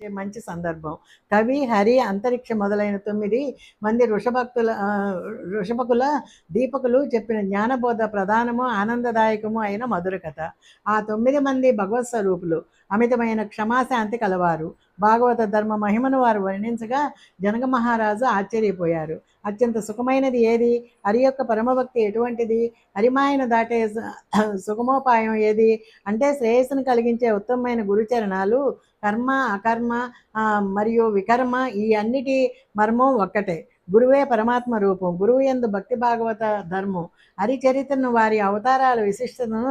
మంచి సందర్భం. కవి హరి అంతరిక్ష మొదలైన తొమ్మిది మంది ఋషభక్తుల ఋషభకుల దీపకులు చెప్పిన జ్ఞానబోధ ప్రధానము ఆనందదాయకము అయిన మధుర కథ. ఆ తొమ్మిది మంది భగవత్ స్వరూపులు అమితమైన క్షమాశాంతి కలవారు. భాగవత ధర్మ మహిమను వారు వర్ణించగా జనక మహారాజు ఆశ్చర్యపోయారు. అత్యంత సుఖమైనది ఏది? హరి యొక్క పరమభక్తి ఎటువంటిది? హరిమాయను దాటే సుఖమోపాయం ఏది? అంటే శ్రేయస్సును కలిగించే ఉత్తమమైన గురుచరణాలు కర్మ అకర్మ మరియు వికర్మ ఈ అన్నిటి మర్మం ఒక్కటే. గురువే పరమాత్మ రూపం. గురువు ఎందు భక్తి భాగవత ధర్మం. హరిచరిత్రను వారి అవతారాల విశిష్టతను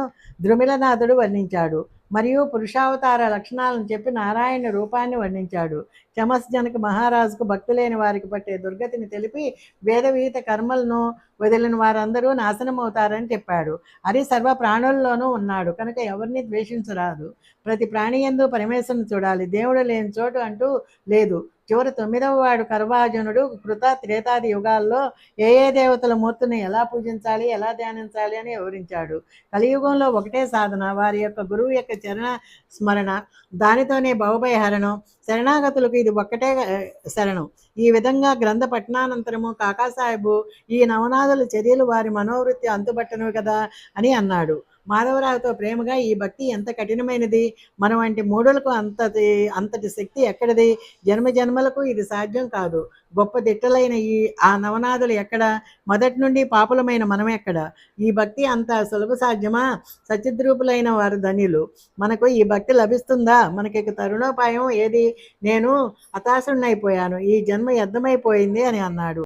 ద్రుమిలనాథుడు వర్ణించాడు. మరియు పురుషావతార లక్షణాలను చెప్పి నారాయణ రూపాన్ని వర్ణించాడు. చమస్ జనక మహారాజుకు భక్తి లేని వారికి పట్టే దుర్గతిని తెలిపి వేదవిహిత కర్మలను వదిలిన వారందరూ నాశనమవుతారని చెప్పాడు. హరి సర్వ ప్రాణుల్లోనూ ఉన్నాడు. కనుక ఎవరిని ద్వేషించరాదు. ప్రతి ప్రాణి ఎందు పరమేశ్వరుని చూడాలి. దేవుడు లేని చోటు అంటూ లేదు. చివరి తొమ్మిదవ వాడు కర్వార్జునుడు కృత త్రేతాది యుగాల్లో ఏ ఏ దేవతల మూర్తిని ఎలా పూజించాలి ఎలా ధ్యానించాలి అని వివరించాడు. కలియుగంలో ఒకటే సాధన వారి యొక్క గురువు యొక్క చరణ స్మరణ దానితోనే భవభయహరణం శరణాగతులకు ఇది ఒక్కటే శరణం. ఈ విధంగా గ్రంథ పఠనానంతరము కాకాసాహెబు ఈ నవనాథుల చర్యలు వారి మనోవృత్తి అంతుబట్టను కదా అని అన్నాడు. మాధవరావుతో ప్రేమగా ఈ భక్తి ఎంత కఠినమైనది? మన వంటి మూడులకు అంతటి అంతటి శక్తి ఎక్కడిది? జన్మ జన్మలకు ఇది సాధ్యం కాదు. గొప్ప దిట్టలైన ఈ ఆ నవనాథులు ఎక్కడ? మొదటి నుండి పాపులమైన మనం ఎక్కడ? ఈ భక్తి అంత సులభ సాధ్యమా? సచిద్రూపులైన వారు ధనిలు. మనకు ఈ భక్తి లభిస్తుందా? మనకి తరుణోపాయం ఏది? నేను హతాశుడినైపోయాను ఈ జన్మ వ్యర్థమైపోయింది అని అన్నాడు.